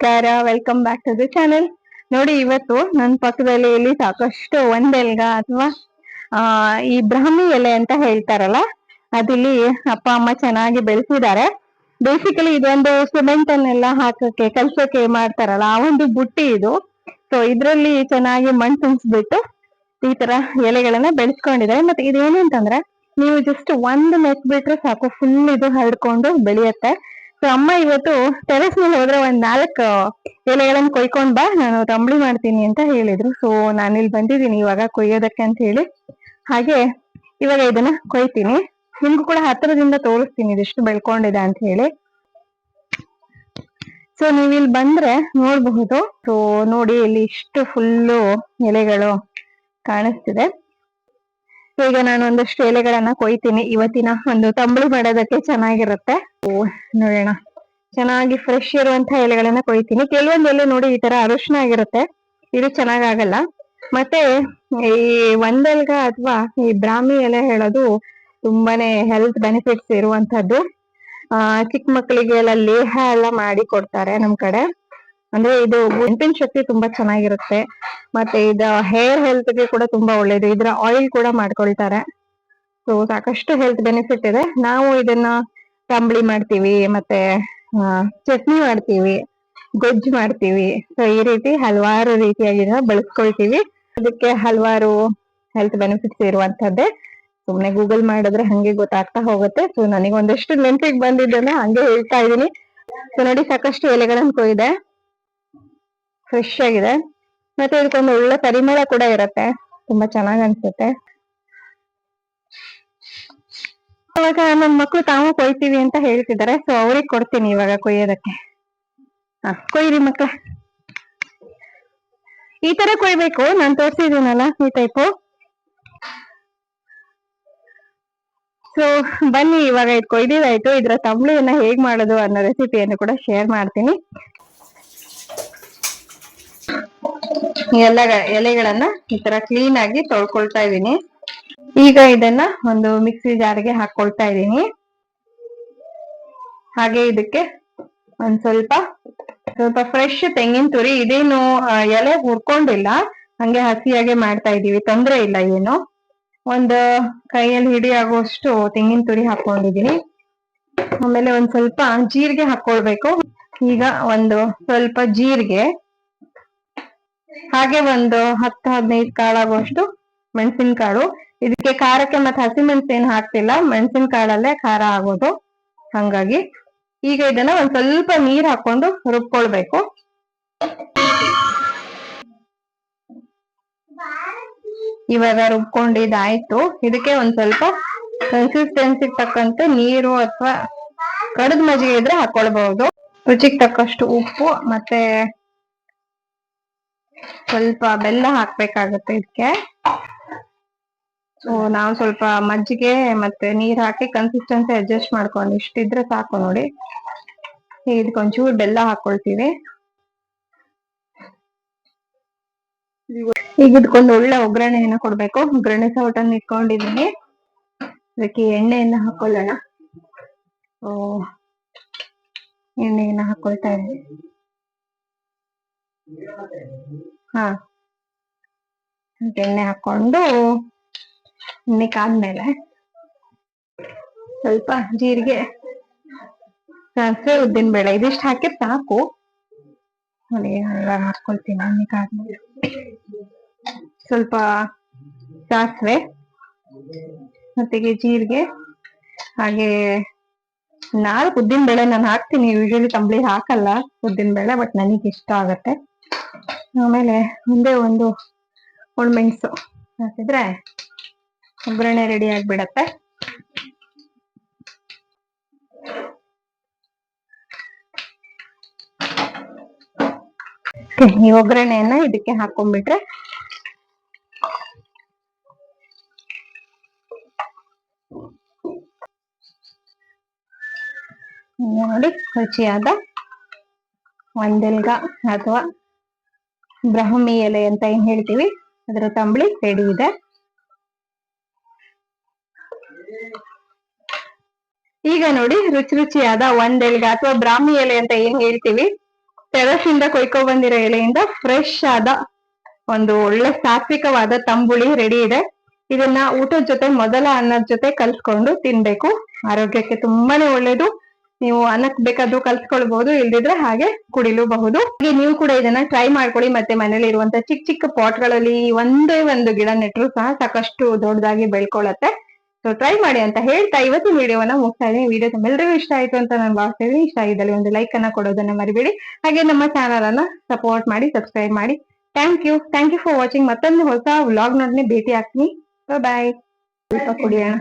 ನಮಸ್ಕಾರ welcome back to the channel ನೋಡಿ, ಇವತ್ತು ನನ್ನ ಪಕ್ಕದಲ್ಲಿ ಇಲ್ಲಿ ಸಾಕಷ್ಟು ಒಂದೆಲ್ಗ ಅಥವಾ, ಆ, ಈ ಬ್ರಾಹ್ಮಿ ಎಲೆ ಅಂತ ಹೇಳ್ತಾರಲ್ಲ, ಅದಿಲ್ಲಿ ಅಪ್ಪ, ಅಮ್ಮ ಚೆನ್ನಾಗಿ ಬೆಳೆಸಿದ್ದಾರೆ. ಬೇಸಿಕಲಿ ಇದೊಂದು ಸಿಮೆಂಟ್ ಅನ್ನೆಲ್ಲ ಹಾಕಕ್ಕೆ, ಕಲ್ಸಕ್ಕೆ ಮಾಡ್ತಾರಲ್ಲ, ಆ ಒಂದು ಬುಟ್ಟಿ ಇದು. ಸೊ ಇದ್ರಲ್ಲಿ ಚೆನ್ನಾಗಿ ಮಣ್ಣು ತುಂಬಿಸ್ಬಿಟ್ಟು ಈ ತರ ಎಲೆಗಳನ್ನ ಬೆಳೆಸ್ಕೊಂಡಿದ್ದಾರೆ. ಮತ್ತೆ ಇದೇನು ಅಂತಂದ್ರೆ ನೀವು ಜಸ್ಟ್ ಒಂದು ಮೆತ್ ಬಿಟ್ರೆ ಸಾಕು ಫುಲ್ ಇದು ಹರಡ್ಕೊಂಡು ಬೆಳೆಯುತ್ತೆ. ಸೊ ಅಮ್ಮ ಇವತ್ತು ಟೆರೆಸ್ ಮೇಲೆ ಹೋದ್ರೆ ಒಂದ್ ನಾಲ್ಕು ಎಲೆಗಳನ್ನ ಕೊಯ್ಕೊಂಡ್ ಬಾ, ನಾನು ತಂಬಳಿ ಮಾಡ್ತೀನಿ ಅಂತ ಹೇಳಿದ್ರು. ಸೊ ನಾನು ಇಲ್ಲಿ ಬಂದಿದ್ದೀನಿ ಇವಾಗ ಕೊಯ್ಯೋದಕ್ಕೆ ಅಂತ ಹೇಳಿ. ಹಾಗೆ ಇವಾಗ ಇದನ್ನ ಕೊಯ್ತೀನಿ. ನಿಮ್ಗೂ ಕೂಡ ಹತ್ತಿರದಿಂದ ತೋರಿಸ್ತೀನಿ ಇದೆಷ್ಟು ಬೆಳ್ಕೊಂಡಿದೆ ಅಂತ ಹೇಳಿ. ಸೊ ನೀವ್ ಇಲ್ಲಿ ಬಂದ್ರೆ ನೋಡ್ಬಹುದು. ಸೊ ನೋಡಿ ಇಲ್ಲಿ ಇಷ್ಟು ಫುಲ್ಲು ಎಲೆಗಳು ಕಾಣಿಸ್ತಿದೆ. ಈಗ ನಾನು ಒಂದಷ್ಟು ಎಲೆಗಳನ್ನ ಕೊಯ್ತೀನಿ. ಇವತ್ತಿನ ಒಂದು ತಂಬಳಿ ಮಾಡೋದಕ್ಕೆ ಚೆನ್ನಾಗಿರುತ್ತೆ. ನೋಡೋಣ. ಚೆನ್ನಾಗಿ ಫ್ರೆಶ್ ಇರುವಂತಹ ಎಲೆಗಳನ್ನ ಕೊಯ್ತೀನಿ. ಕೆಲವೊಂದು ಎಲೆ ನೋಡಿ ಈ ತರ ಅರಶಿನ ಆಗಿರುತ್ತೆ. ಇದು ಚೆನ್ನಾಗಾಗಲ್ಲ. ಮತ್ತೆ ಈ ಒಂದೆಲ್ಗ ಅಥವಾ ಈ ಬ್ರಾಹ್ಮಿ ಎಲೆ ಹೇಳೋದು ತುಂಬಾನೇ ಹೆಲ್ತ್ ಬೆನಿಫಿಟ್ಸ್ ಇರುವಂತದ್ದು ಆ ಚಿಕ್ಕ ಮಕ್ಕಳಿಗೆಲ್ಲ ಲೇಹ ಎಲ್ಲ ಮಾಡಿ ಕೊಡ್ತಾರೆ ನಮ್ ಕಡೆ. ಅಂದ್ರೆ ಇದು ಗುಂಪಿನ ಶಕ್ತಿ ತುಂಬಾ ಚೆನ್ನಾಗಿರುತ್ತೆ. ಮತ್ತೆ ಇದು ಹೇರ್ ಹೆಲ್ತ್ಗೆ ಕೂಡ ತುಂಬಾ ಒಳ್ಳೇದು. ಇದ್ರ ಆಯಿಲ್ ಕೂಡ ಮಾಡ್ಕೊಳ್ತಾರೆ. ಸೊ ಸಾಕಷ್ಟು ಹೆಲ್ತ್ ಬೆನಿಫಿಟ್ ಇದೆ. ನಾವು ಇದನ್ನ ತಂಬಳಿ ಮಾಡ್ತೀವಿ, ಮತ್ತೆ ಚಟ್ನಿ ಮಾಡ್ತೀವಿ, ಗೊಜ್ಜು ಮಾಡ್ತೀವಿ. ಸೊ ಈ ರೀತಿ ಹಲವಾರು ರೀತಿಯಾಗಿ ಬಳಸ್ಕೊಳ್ತೀವಿ. ಅದಕ್ಕೆ ಹಲವಾರು ಹೆಲ್ತ್ ಬೆನಿಫಿಟ್ಸ್ ಇರುವಂತದ್ದೇ. ಸುಮ್ನೆ ಗೂಗಲ್ ಮಾಡಿದ್ರೆ ಹಂಗೆ ಗೊತ್ತಾಗ್ತಾ ಹೋಗುತ್ತೆ. ಸೊ ನನಗೆ ಒಂದಷ್ಟು ನೆನಪಿಗೆ ಬಂದಿದ್ದನ್ನ ಹಂಗೆ ಹೇಳ್ತಾ ಇದೀನಿ ಸೊ ನೋಡಿ, ಸಾಕಷ್ಟು ಎಲೆಗಳನ್ನು ಕೊಯ್ದೆ. ಫ್ರೆಶ್ ಆಗಿದೆ. ಮತ್ತೆ ಇದಕ್ಕೊಂದು ಒಳ್ಳೆ ಪರಿಮಳ ಕೂಡ ಇರುತ್ತೆ. ತುಂಬಾ ಚೆನ್ನಾಗ್ ಅನ್ಸುತ್ತೆ. ಅವಾಗ ನನ್ ಮಕ್ಳು ತಾವು ಕೊಯ್ತೀವಿ ಅಂತ ಹೇಳ್ತಿದ್ದಾರೆ. ಸೊ ಅವ್ರಿಗೆ ಕೊಡ್ತೀನಿ ಇವಾಗ ಕೊಯ್ಯೋದಕ್ಕೆ. ಹ, ಕೊಯ್ರಿ ಮಕ್ಳ. ಈ ತರ ಕೊಯ್ಬೇಕು. ನಾನ್ ತೋರ್ಸಿದೀನಲ್ಲ ಈ ಟೈಪು ಸೊ ಬನ್ನಿ ಇವಾಗ ಇದು ಕೊಯ್ದಿದಾಯ್ತು ಇದ್ರ ತಂಬ್ಳಿಯನ್ನ ಹೇಗ್ ಮಾಡೋದು ಅನ್ನೋ ರೆಸಿಪಿಯನ್ನು ಕೂಡ ಶೇರ್ ಮಾಡ್ತೀನಿ. ಎಲ್ಲ ಎಲೆಗಳನ್ನ ಈ ತರ ಕ್ಲೀನ್ ಆಗಿ ತೊಳ್ಕೊಳ್ತಾ ಇದೀನಿ ಈಗ ಇದನ್ನ ಒಂದು ಮಿಕ್ಸಿ ಜಾರ್ಗೆ ಹಾಕೊಳ್ತಾ ಇದೀನಿ ಹಾಗೆ ಇದಕ್ಕೆ ಒಂದ್ ಸ್ವಲ್ಪ ಸ್ವಲ್ಪ ಫ್ರೆಶ್ ತೆಂಗಿನ ತುರಿ. ಇದೇನು ಎಲೆ ಹುರ್ಕೊಂಡಿಲ್ಲ. ಹಂಗೆ ಹಸಿಯಾಗೆ ಮಾಡ್ತಾ ಇದೀವಿ ತೊಂದ್ರೆ ಇಲ್ಲ ಏನು. ಒಂದು ಕೈಯಲ್ಲಿ ಹಿಡಿ ಆಗುವಷ್ಟು ತೆಂಗಿನ ತುರಿ ಹಾಕೊಂಡಿದೀನಿ ಆಮೇಲೆ ಒಂದ್ ಸ್ವಲ್ಪ ಜೀರಿಗೆ ಹಾಕೊಳ್ಬೇಕು. ಈಗ ಒಂದು ಸ್ವಲ್ಪ ಜೀರಿಗೆ ಹಾಗೆ ಒಂದು ಹತ್ತು ಹದಿನೈದು ಕಾಳಾಗುವಷ್ಟು ಮೆಣಸಿನ ಕಾಳು ಇದಕ್ಕೆ ಖಾರಕ್ಕೆ ಮತ್ತೆ ಹಸಿ ಮೆಣಸಿನ ಹಾಕ್ತಿಲ್ಲ. ಮೆಣಸಿನ ಕಾಳಲ್ಲೇ ಖಾರ ಆಗೋದು. ಹಂಗಾಗಿ ಈಗ ಇದನ್ನ ಒಂದ್ ಸ್ವಲ್ಪ ನೀರ್ ಹಾಕೊಂಡು ರುಬ್ಕೊಳ್ಬೇಕು. ಇವಾಗ ರುಬ್ಕೊಂಡಿದಾಯ್ತು ಇದಕ್ಕೆ ಒಂದ್ ಸ್ವಲ್ಪ ಕನ್ಸಿಸ್ಟೆನ್ಸಿ ತಕ್ಕಂತೆ ನೀರು ಅಥವಾ ಕಡದ್ ಮಜ್ಜಿಗೆ ಇದ್ರೆ ಹಾಕೊಳ್ಬಹುದು. ರುಚಿಗೆ ತಕ್ಕಷ್ಟು ಉಪ್ಪು ಮತ್ತೆ ಸ್ವಲ್ಪ ಬೆಲ್ಲ ಹಾಕ್ಬೇಕಾಗತ್ತೆ ಇದಕ್ಕೆ ಸೊ ನಾವು ಸ್ವಲ್ಪ ಮಜ್ಜಿಗೆ ಮತ್ತೆ ನೀರ್ ಹಾಕಿ ಕನ್ಸಿಸ್ಟೆನ್ಸಿ ಅಡ್ಜಸ್ಟ್ ಮಾಡ್ಕೊಂಡು ಇಷ್ಟಿದ್ರೆ ಸಾಕು ನೋಡಿ. ಇದಕ್ಕೊಂಚೂರು ಬೆಲ್ಲ ಹಾಕೊಳ್ತೀವಿ. ಈಗ ಇದಕ್ಕೊಂದು ಒಳ್ಳೆ ಒಗ್ಗರಣೆಯನ್ನ ಕೊಡ್ಬೇಕು. ಒಗ್ಗರಣೆ ಸೌಟನ್ನು ಇಟ್ಕೊಂಡಿದೀನಿ. ಅದಕ್ಕೆ ಎಣ್ಣೆಯನ್ನ ಹಾಕೊಳ್ಳೋಣ. ಎಣ್ಣೆಯನ್ನ ಹಾಕೊಳ್ತಾ ಇದ್ದೀನಿ. ಹಾ. ಎಣ್ಣೆ ಹಾಕೊಂಡು ಎಣ್ಣೆ ಕಾದ್ಮೇಲೆ ಸ್ವಲ್ಪ ಜೀರಿಗೆ ಸಾಸಿವೆ ಉದ್ದಿನ ಬೇಳೆ, ಇದಿಷ್ಟು ಹಾಕಿ ಸಾಕು. ನೋಡಿ ಹಾಕೊಳ್ತೀನಿ ಎಣ್ಣೆ ಕಾದ್ಮೇಲೆ. ಸ್ವಲ್ಪ ಸಾಸಿವೆ ಮತ್ತೆ ಜೀರಿಗೆ, ಹಾಗೆ ನಾಲ್ಕು ಉದ್ದಿನ ಬೇಳೆ ನಾನು ಹಾಕ್ತೀನಿ. ಯೂಶಲಿ ತಂಬಳಿ ಹಾಕಲ್ಲ ಉದ್ದಿನ ಬೇಳೆ ಬಟ್ ನನಗೆ ಇಷ್ಟ ಆಗತ್ತೆ. ಆಮೇಲೆ ಮುಂದೆ ಒಂದು ಒಣಮೆಣಸು ಹಾಕಿದ್ರೆ ಒಗ್ಗರಣೆ ರೆಡಿ ಆಗ್ಬಿಡತ್ತೆ. ಈ ಒಗ್ಗರಣೆಯನ್ನ ಇದಕ್ಕೆ ಹಾಕೊಂಡ್ಬಿಟ್ರೆ ನೋಡಿ, ರುಚಿಯಾದ ಒಂದೆಲ್ಗ ಅಥವಾ ಬ್ರಹ್ಮಿ ಎಲೆ ಅಂತ ಏನ್ ಹೇಳ್ತೀವಿ? ಅದರ ತಂಬಳಿ ರೆಡಿ ಇದೆ. ಈಗ ನೋಡಿ ರುಚಿ ರುಚಿಯಾದ ಒಂದೆಲ್ಗ ಅಥವಾ ಬ್ರಾಹ್ಮಿ ಎಲೆ ಅಂತ ಏನ್ ಹೇಳ್ತೀವಿ? ಟೆರಸ್ ಇಂದ ಕೊಯ್ಕೊ ಬಂದಿರೋ ಎಲೆಯಿಂದ ಫ್ರೆಶ್ ಆದ ಒಂದು ಒಳ್ಳೆ ಸಾತ್ವಿಕವಾದ ತಂಬುಳಿ ರೆಡಿ ಇದೆ. ಇದನ್ನ ಊಟದ ಜೊತೆ ಮೊದಲ ಅನ್ನದ ಜೊತೆ ಕಲ್ಸ್ಕೊಂಡು ತಿನ್ಬೇಕು. ಆರೋಗ್ಯಕ್ಕೆ ತುಂಬಾನೇ ಒಳ್ಳೇದು. ನೀವು ಅನ್ನಕ್ ಬೇಕಾದ್ರೂ ಕಲ್ಸ್ಕೊಳ್ಬಹುದು ಇಲ್ದಿದ್ರೆ ಹಾಗೆ ಕುಡಿಲೂಬಹುದು. ಹಾಗೆ ನೀವು ಕೂಡ ಇದನ್ನ ಟ್ರೈ ಮಾಡ್ಕೊಳ್ಳಿ, ಮತ್ತೆ ಮನೇಲಿ ಇರುವಂತ ಚಿಕ್ಕ ಚಿಕ್ಕ ಪಾಟ್ಗಳಲ್ಲಿ ಒಂದೇ ಒಂದು ಗಿಡ ನೆಟ್ರು ಸಹ ಸಾಕಷ್ಟು ದೊಡ್ಡದಾಗಿ ಬೆಳ್ಕೊಳತ್ತೆ ಸೊ ಟ್ರೈ ಮಾಡಿ ಅಂತ ಹೇಳ್ತಾ ಇವತ್ತಿನ ವಿಡಿಯೋವನ್ನ ಮುಗ್ತಾ ಇದ್ದೀನಿ. ವಿಡಿಯೋ ತಮ್ಮೆಲ್ಲರಿಗೂ ಇಷ್ಟ ಆಯ್ತು ಅಂತ ನಾನು ಭಾವಿಸ್ತೀನಿ ಇಷ್ಟ ಆಗಿದ್ದಲ್ಲಿ ಒಂದು ಲೈಕ್ ಅನ್ನ ಕೊಡೋದನ್ನ ಮರಿಬೇಡಿ. ಹಾಗೆ ನಮ್ಮ ಚಾನಲ್ ಅನ್ನ ಸಪೋರ್ಟ್ ಮಾಡಿ ಸಬ್ಸ್ಕ್ರೈಬ್ ಮಾಡಿ. Thank you thank you for watching ಮತ್ತೊಂದು ಹೊಸ ವ್ಲಾಗ್ ನೋಡ್ನೆ ಭೇಟಿ ಆಗ್ತೀನಿ. ಬಾಯ್ ಸ್ವಲ್ಪ ಕುಡಿಯೋಣ.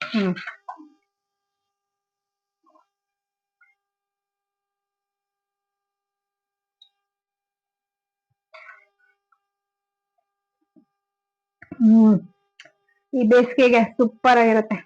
ಹ್ಮ್. ಹ್ಮ್. ಈ ಬೇಸಿಗೆಗೆ ಸೂಪರ್ ಆಗಿರುತ್ತೆ.